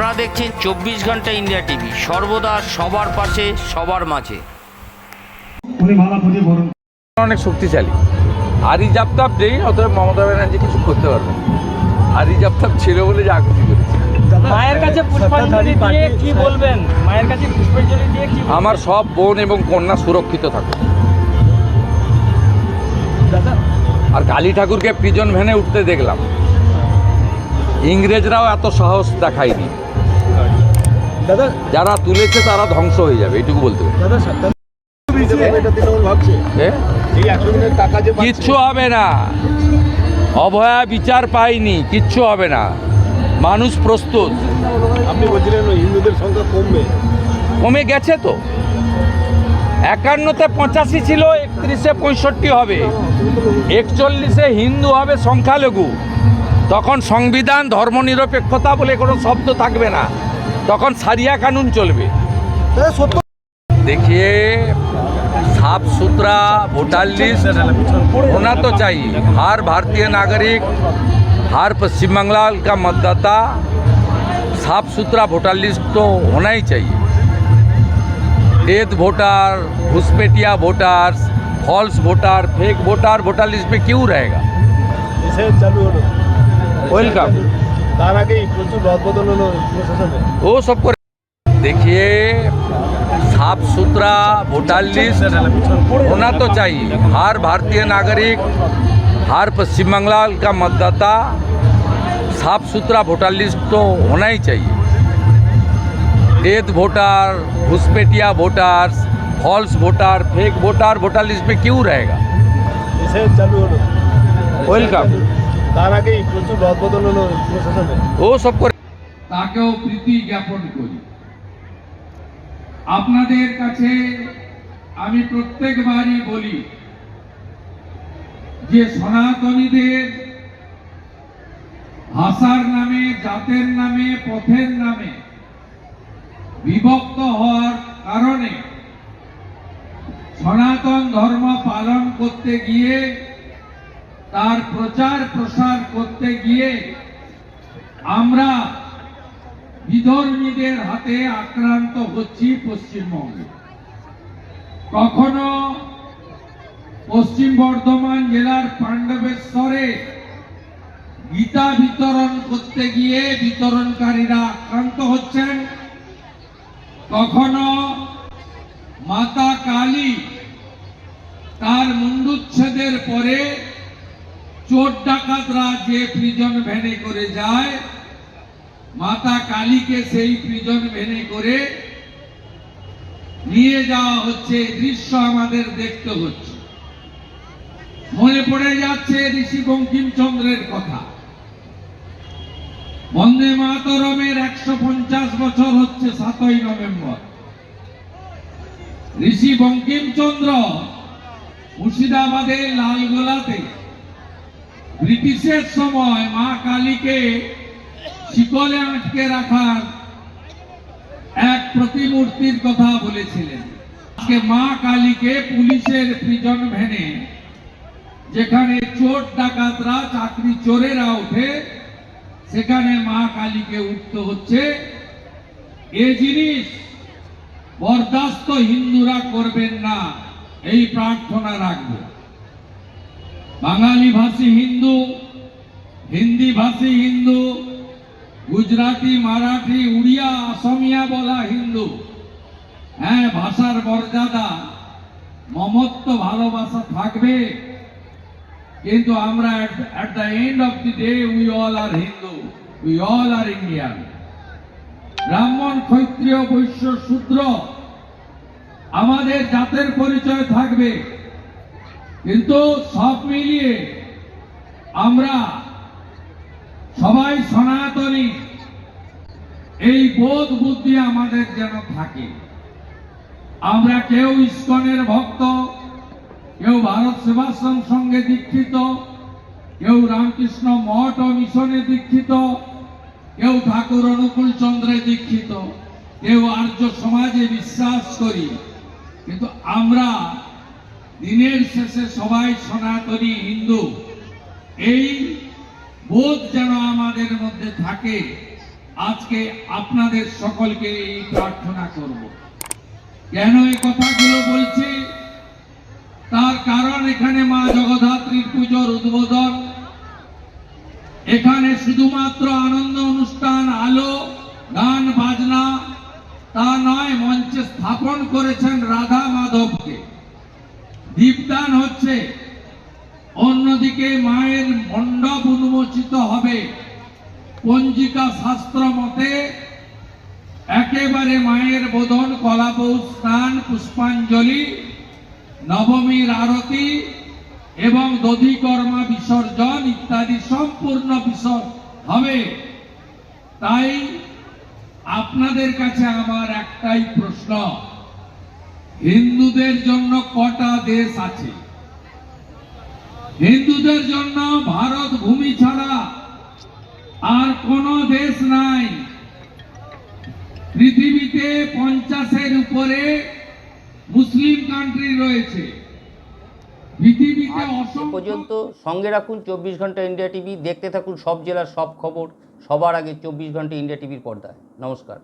আপনারা দেখছেন চব্বিশ ঘণ্টা ইন্ডিয়া টিভি। সর্বদা সবার পাশে সবার মাঝে। অনেক শক্তিশালী। আর রিজার্ভ নেই অতএব মমতা ব্যানার্জি কিছু করতে পারবে। আর রিজার্ভ ছিল বলে যা খুশি করেছে। মায়ের কাছে পুষ্পাঞ্জলি দিয়ে কি বলবেন? মায়ের কাছে পুষ্পাঞ্জলি দিয়ে কি আমার সব বোন এবং কন্যা সুরক্ষিত থাকুক। আর কালী ঠাকুরকে প্রিজন ভ্যানে উঠতে দেখলাম। ইংরেজরাও এত সাহস দেখায়নি। দাদা যারা তুলেছে তারা ধ্বংস হয়ে যাবে এইটুকু বলতে পারি? কিচ্ছু হবে না। অভয়া বিচার পাইনি কিচ্ছু হবে না। মানুষ প্রস্তুত। আপনি বলছিলেন হিন্দুদের সংখ্যা কমবে। কমে গেছে তো। একান্নতে পঁচাশি ছিল একত্রিশে পঁয়ষট্টি হবে। একচল্লিশে হিন্দু হবে সংখ্যালঘু। তখন সংবিধান ধর্মনিরপেক্ষতা বলে কোনো শব্দ থাকবে না। তখন সারিয়া কানুন চলবে देखिए साफ सुथरा वोटर लिस्ट होना तो चाहिए हर भारतीय नागरिक हर पश्चिम बंगाल का मतदाता साफ सुथरा वोटर लिस्ट तो होना ही चाहिए death voter घुसपेटिया voters false voter fake voter voter list में क्यों रहेगा এসে চালু হলো ওয়েলকাম তার আগেই প্রচুর রদবদল হলো প্রশাসনে वो सबको देखिए साफ सुथरा वोटर लिस्ट होना तो चाहिए हर भारतीय नागरिक हर पश्चिम बंगाल का मतदाता साफ सुथरा वोटर लिस्ट तो होना ही चाहिए death voter घुसपेटिया voters false voter fake voter voter list में क्यों रहेगा এসে চালু হলো ওয়েলকাম তার প্রচুর রদবদল হলো প্রশাসনে ও সব করে তাকেও প্রীতি জ্ঞাপন করি। আপনাদের কাছে আমি প্রত্যেকবারই বলি যে সনাতনীদের ভাষার নামে জাতের নামে পথের নামে বিভক্ত হওয়ার কারণে সনাতন ধর্ম পালন করতে গিয়ে তার প্রচার প্রসার করতে গিয়ে আমরা বিধর্মীদের হাতে আক্রান্ত হচ্ছি পশ্চিমবঙ্গে। কখনো পশ্চিম বর্ধমান জেলার পাণ্ডবেশ্বরে গীতা বিতরণ করতে গিয়ে বিতরণকারীরা আক্রান্ত হচ্ছেন। কখনো মাতা কালী তার মুন্ডুচ্ছেদের পরে চোর ডাকাতরা যে প্রিজন ভ্যানে করে যায়, মাতা কালীকে সেই প্রিজন ভ্যানে করে নিয়ে যাওয়া হচ্ছে দৃশ্য আমাদের দেখতে হচ্ছে। মনে পড়ে যাচ্ছে ঋষি বঙ্কিমচন্দ্রের কথা। বন্দে মাতরমের একশো পঞ্চাশ বছর হচ্ছে সাতই নভেম্বর। ঋষি বঙ্কিমচন্দ্র মুর্শিদাবাদের লালগোলাতে ব্রিটিশের সময় মা কালীকে শিকলে আটকে রাখার এক প্রতিমূর্তির কথা বলেছিলেন। আজকে মা কালীকে পুলিশের প্রিজন ভ্যানে যেখানে চোর ডাকাতরা, চাকরি চোরেরা ওঠে, সেখানে মা কালীকে উঠতে হচ্ছে। এ জিনিস বরদাস্ত হিন্দুরা করবেন না, এই প্রার্থনা রাখব। বাঙালি ভাষী হিন্দু, হিন্দি ভাষী হিন্দু, গুজরাটি, মারাঠি, উড়িয়া, অসমিয়া বলা হিন্দু। হ্যাঁ ভাষার মর্যাদা, মমত্ব, ভালোবাসা থাকবে। কিন্তু আমরা at the end of the day we all are Hindu we all are Indian Brahmin, Kshatriya, Vaishya, শূদ্র, আমাদের জাতের পরিচয় থাকবে। কিন্তু সব মিলিয়ে আমরা সবাই সনাতনী। এই বোধ বুদ্ধি আমাদের যেন থাকে। আমরা কেউ ইস্কনের ভক্ত, কেউ ভারত সেবাশ্রম সঙ্গে দীক্ষিত, কেউ রামকৃষ্ণ মঠ ও মিশনে দীক্ষিত, কেউ ঠাকুর অনুকূল চন্দ্রে দীক্ষিত, কেউ আর্য সমাজে বিশ্বাস করি। কিন্তু আমরা দিনের শেষে সবাই সনাতনী হিন্দু। এই বোধ যেন আমাদের মধ্যে থাকে। আজকে আপনাদের সকলকে এই প্রার্থনা করব। কেন এই কথাগুলো বলছি? তার কারণ এখানে মা জগদ্ধাত্রীর পুজোর উদ্বোধন। এখানে শুধুমাত্র আনন্দ অনুষ্ঠান, আলো, গান, বাজনা, তা নয়, মঞ্চে স্থাপন করেছেন রাধা হচ্ছে, অন্যদিকে মায়ের মণ্ডপ উন্মোচিত হবে। পঞ্জিকা শাস্ত্র মতে, একেবারে মায়ের বোধন, কলাপৌ স্নান, পুষ্পাঞ্জলি, নবমীর আরতি এবং দধিকর্মা বিসর্জন ইত্যাদি সম্পূর্ণ বিষয় হবে। তাই আপনাদের কাছে আমার একটাই প্রশ্ন, হিন্দুদের জন্য কটা দেশ আছে? হিন্দুদের জন্য ভারত ভূমি ছাড়া আর কোনো দেশ নাই। পৃথিবীতে পঞ্চাশের উপরে মুসলিম কান্ট্রি রয়েছে। পৃথিবীতে পর্যন্ত সঙ্গে রাখুন চব্বিশ ঘণ্টা ইন্ডিয়া টিভি দেখতে থাকুন সব জেলার সব খবর সবার আগে চব্বিশ ঘণ্টা ইন্ডিয়া টিভির পর্দায়। নমস্কার।